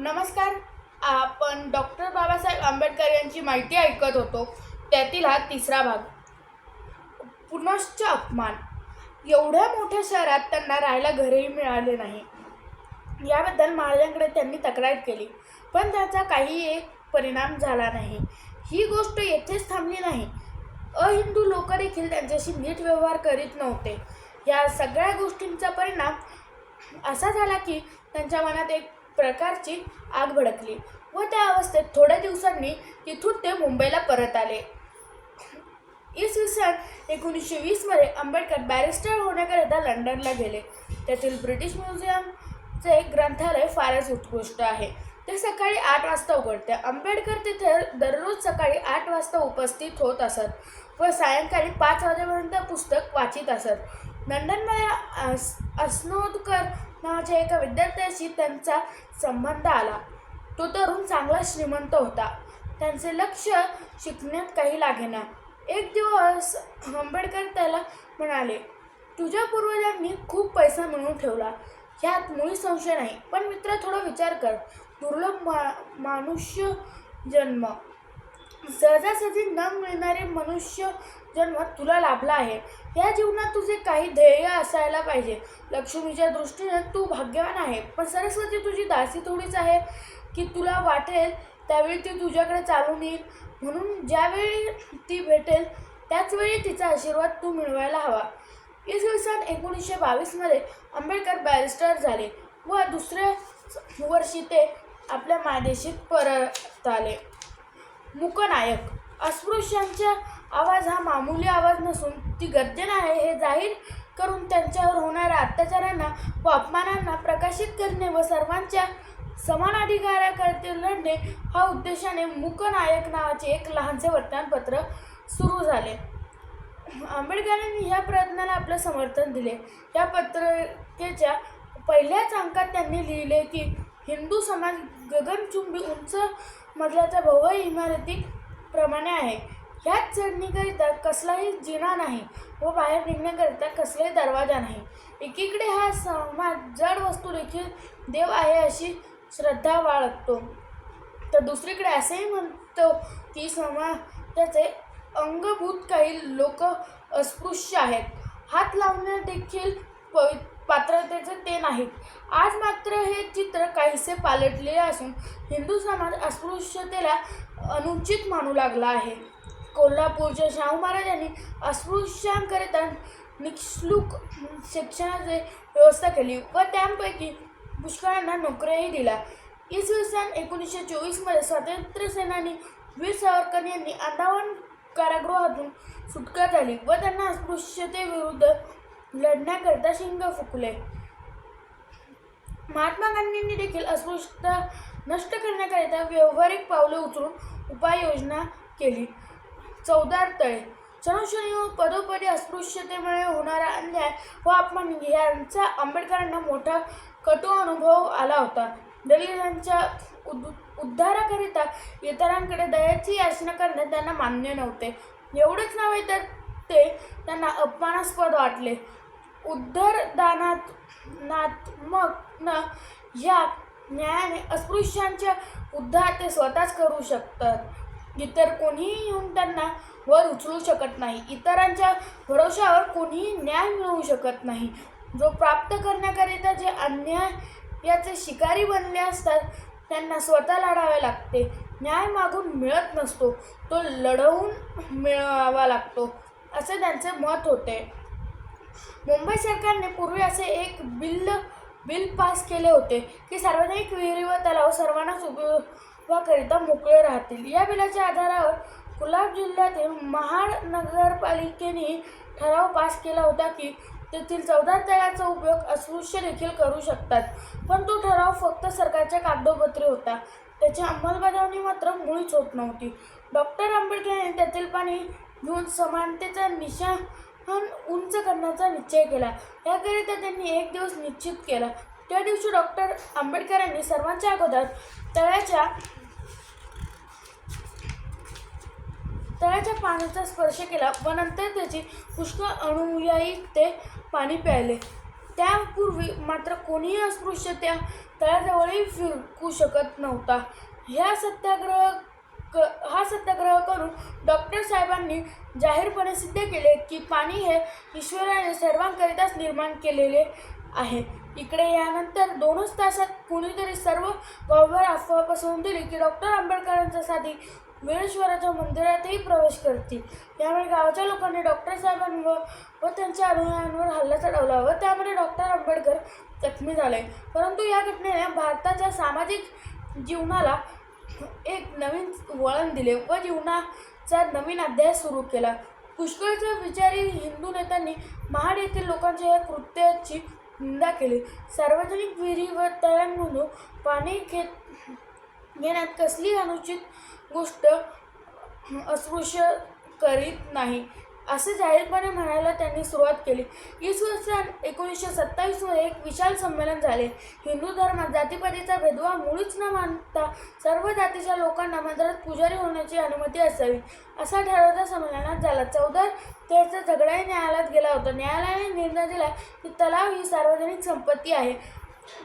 नमस्कार. आपण डॉक्टर बाबासाहेब आंबेडकर यांची माहिती ऐकत होतो. त्यातील हा तिसरा भाग. पुनश्च अपमान. एवढ्या मोठ्या शहरात त्यांना राहायला घरही मिळाले नाही. याबद्दल महाराजांकडे त्यांनी तक्रार केली. पण त्याचा काही एक परिणाम झाला नाही. ही गोष्ट येथेच थांबली नाही. अहिंदू लोक देखील त्यांच्याशी नीट व्यवहार करीत नव्हते. या सगळ्या गोष्टींचा परिणाम असा झाला की त्यांच्या मनात एक प्रकारची आग भडकली व त्या अवस्थेत थोड्या दिवसांनी तिथून ते मुंबईला परत आले. इसवी सन एकोणीसशे वीसमध्ये आंबेडकर बॅरिस्टर होण्याकरिता लंडनला गेले. त्यातील ब्रिटिश म्युझियमचे ग्रंथालय फारच उत्कृष्ट आहे. ते सकाळी आठ वाजता उघडते. आंबेडकर तिथे दररोज सकाळी आठ वाजता उपस्थित होत असत व सायंकाळी पाच वाजेपर्यंत पुस्तक वाचित असत. लंडनमध्ये अस्नोदकर नावाच्या एका विद्यार्थ्याशी त्यांचा संबंध आला. तो तरुण चांगला श्रीमंत होता. त्यांचे लक्ष शिकण्यात काही लागेना. एक दिवस आंबेडकर त्याला म्हणाले तुझ्या पूर्वजांनी खूप पैसा मिळवून ठेवला. ह्यात मुळी संशय नाही पण मित्र थोडा विचार कर. दुर्लभ मा मानुष्य जन्म. सहजासहजी न मिळणारे मनुष्य जन्म तुला लाभला आहे. या जीवनात तुझे काही ध्येय असायला पाहिजे. लक्ष्मीच्या दृष्टीने तू भाग्यवान आहे. पण सरस्वती तुझी दासी थोडीच आहे की तुला वाटेल त्यावेळी ती तुझ्याकडे चालून येईल. म्हणून ज्यावेळी ती भेटेल त्याचवेळी तिचा आशीर्वाद तू मिळवायला हवा. इसवी सन एकोणीसशे बावीसमध्ये आंबेडकर बॅरिस्टर झाले व दुसऱ्या वर्षी ते आपल्या मायदेशीत परत आले. मूकनायक अस्पृश्यांच्या आवाज हा मामूली आवाज नसून ती गर्जना आहे हे जाहीर करून त्यांच्यावर होणाऱ्या अत्याचारांना व अपमानांना प्रकाशित करणे व सर्वांच्या समान अधिकाराकरते लढणे हा उद्देशाने मूकनायक नावाचे एक लहानसे वर्तमानपत्र सुरू झाले. आंबेडकरांनी ह्या प्रयत्नाला आपलं समर्थन दिले. या पत्रिकेच्या पहिल्याच अंकात त्यांनी लिहिले की हिंदू समाज गगनचुंबी उंच मजल्याच्या भव्य इमारती प्रमाणे आहे. ह्याच चढणीकरिता कसलाही जिना नाही व बाहेर निघण्याकरिता कसलाही दरवाजा नाही. एकीकडे हा समाज जड वस्तू देखील देव आहे अशी श्रद्धा बाळगतो. तर दुसरीकडे असेही म्हणतो की समाजाचे अंगभूत काही लोक अस्पृश्य आहेत. हात लावणे देखील पवि पात्रतेचे ते नाहीत. आज मात्र हे चित्र काहीसे पालटलेले असून हिंदू समाज अस्पृश्यतेला अनुचित मानू लागला आहे. कोल्हापूरच्या शाहू महाराजांनी अस्पृश्यांकरिता निक्षुल्क शिक्षणाची व्यवस्था केली व त्यांपैकी पुष्कळांना नोकऱ्याही दिल्या इसवी सन एकोणीसशे चोवीसमध्ये स्वातंत्र्य सेनानी वीर सावरकर यांनी अंदावन कारागृहातून सुटका झाली व त्यांना अस्पृश्यतेविरुद्ध लढण्याकरिता शिंग फुकले. महात्मा गांधींनी देखील अस्पृश्यता नष्ट करण्याकरिता व्यावहारिक पावले उचलून उपाययोजना केली. चौदार तळे. क्षणोक्षणी व पदोपदी अस्पृश्यतेमुळे होणारा अन्याय व अपमान यांचा आंबेडकरांना मोठा कटू अनुभव आला होता. दलितांच्या उद उद्धाराकरिता इतरांकडे दयाची याचना करणे त्यांना मान्य नव्हते. एवढेच नव्हे तर ते त्यांना अपमानास्पद वाटले. उद्धरदानात्मक न ह्या न्यायाने अस्पृश्यांच्या उद्धार ते स्वतःच करू शकतात. इतर कोणीही येऊन त्यांना वर उचलू शकत नाही. इतरांच्या भरोशावर कोणीही न्याय मिळवू शकत नाही. जो प्राप्त करण्याकरिता जे अन्याय याचे शिकारी बनले असतात त्यांना स्वतः लढावे लागते. न्याय मागून मिळत नसतो तो लढवून मिळवावा लागतो असे त्यांचे मत होते. मुंबई सरकारने पूर्वी असे एक बिल बिल पास केले होते की सार्वजनिक विहिरी व तलाव सर्वांनाच वाकरिता मोकळे राहतील. या बिलाच्या आधारावर कुलाब जिल्ह्यातील महाड नगरपालिकेने ठराव पास केला होता की तेथील चौदा तळ्याचा उपयोग अस्पृश्य देखील करू शकतात. पण तो ठराव फक्त सरकारच्या कागदोपत्री होता. त्याची अंमलबजावणी मात्र मुळीच होत नव्हती. डॉक्टर आंबेडकर यांनी त्यातील पाणी घेऊन समानतेचा निशान उंच करण्याचा निश्चय केला. याकरिता त्यांनी एक दिवस निश्चित केला. त्या दिवशी डॉक्टर आंबेडकरांनी सर्वांच्या अगोदर तळ्याच्या तळ्याच्या पाण्याचा स्पर्श केला व नंतर त्याची पुष्कळ अनुयायी ते पाणी प्यायले. त्यापूर्वी मात्र कोणीही अस्पृश्य त्या तळाजवळही फिरकू शकत नव्हता. ह्या सत्याग्रह क हा सत्याग्रह करून डॉक्टर साहेबांनी जाहीरपणे सिद्ध केले की पाणी हे ईश्वराने सर्वांकरिताच निर्माण केलेले आहे. इकडे यानंतर दोनच तासात कुणीतरी सर्व गावभर अफवा पसरवून दिली की डॉक्टर आंबेडकरांच्या साधी वीरेश्वराच्या मंदिरातही प्रवेश करतील. यामुळे गावाच्या लोकांनी डॉक्टर साहेबांवर व त्यांच्या अनुयायांवर हल्ला चढवला व त्यामध्ये डॉक्टर आंबेडकर जखमी झाले. परंतु या घटनेने भारताच्या सामाजिक जीवनाला एक नवीन वळण दिले व जीवनाचा नवीन अध्याय सुरू केला. पुष्कळच्या विचारी हिंदू नेत्यांनी महाड येथील लोकांच्या या कृत्याची निंदा केली. सार्वजनिक विहिरी व तळ्यांमधून पाणी घेत घेण्यात कसली अनुचित गोष्ट अस्पृश्य करीत नाही. असे जाहीरपणे म्हणायला त्यांनी सुरुवात केली. इसवी सन एकोणीसशे सत्तावीसमध्ये एक विशाल संमेलन झाले. हिंदू धर्मात जातीपातीचा भेदभाव मुळीच न मानता सर्व जातीच्या लोकांना मंदिरात पुजारी होण्याची अनुमती असावी असा ठराव त्या संमेलनात झाला. चौदा तेचा झगडाही न्यायालयात गेला होता. न्यायालयाने निर्णय दिला की तलाव ही सार्वजनिक संपत्ती आहे.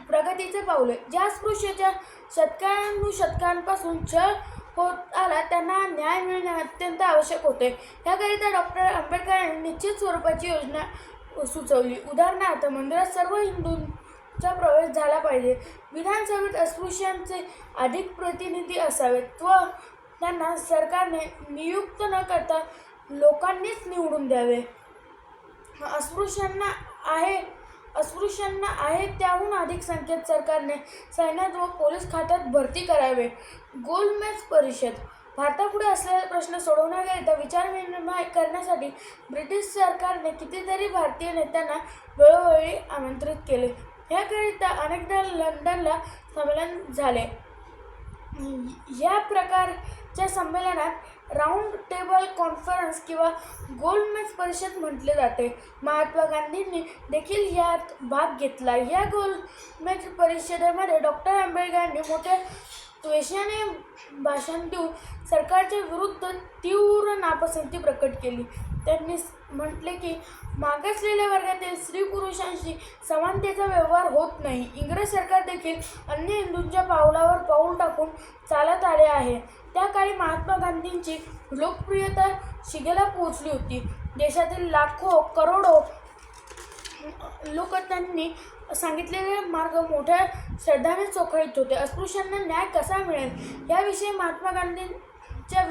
प्रगतीचे पावले ज्या स्पृश्याच्या शतकानुशतकांपासून छळ होत आला त्यांना न्याय मिळणे अत्यंत आवश्यक होते. याकरिता डॉक्टर आंबेडकरांनी निश्चित स्वरूपाची योजना सुचवली. उदाहरणार्थ मंदिरात सर्व हिंदूंचा प्रवेश झाला पाहिजे. विधानसभेत अस्पृश्यांचे अधिक प्रतिनिधी असावेत. व त्यांना सरकारने नियुक्त न करता लोकांनीच निवडून द्यावे. अस्पृश्यांना आहे अस्पृश्यांना आहे त्याहून अधिक संख्येत सरकारने सैन्यात व पोलीस खात्यात भरती करावे. गोलमेज परिषद. भारतापुढे असलेले प्रश्न सोडवण्याकरिता विचारविनिमय करण्यासाठी ब्रिटिश सरकारने कितीतरी भारतीय नेत्यांना वेळोवेळी आमंत्रित केले. याकरिता अनेकदा लंडनला संमेलन झाले. या च्या संमेलनात राऊंड टेबल कॉन्फरन्स किंवा गोलमेज परिषद म्हटले जाते. महात्मा गांधींनी देखील यात भाग घेतला. या गोलमेज परिषदेमध्ये डॉक्टर आंबेडकरांनी मोठ्या त्वेषाने भाषण देऊन सरकारच्या विरुद्ध तीव्र नापसंती प्रकट केली. त्यांनी म्हटले की मागासलेल्या वर्गातील स्त्री पुरुषांशी समानतेचा व्यवहार होत नाही. इंग्रज सरकार देखील अन्य हिंदूंच्या पावलावर पाऊल टाकून चालत आले आहे. त्या काळी महात्मा गांधींची लोकप्रियता शिगेला पोहोचली होती. देशातील लाखो करोडो लोक त्यांनी सांगितलेले मार्ग मोठ्या श्रद्धाने चोखळीत होते. अस्पृश्यांना न्याय कसा मिळेल? याविषयी महात्मा गांधींच्या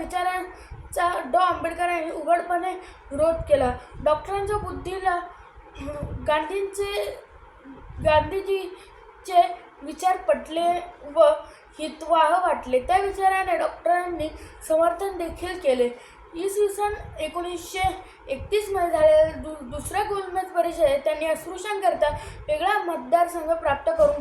चा डॉ. आंबेडकरांनी उघडपणे विरोध केला. डॉक्टरांच्या बुद्धीला गांधींचे गांधीजीचे विचार पटले व हितवाह वाटले. त्या विचाराने डॉक्टरांनी समर्थन देखील केले. इसवी सन एकोणीसशे एकतीसमध्ये झालेल्या दु दुसऱ्या गोलमेज परिषदेत त्यांनी अस्पृश्यांकरता वेगळा मतदारसंघ प्राप्त करून घेतला.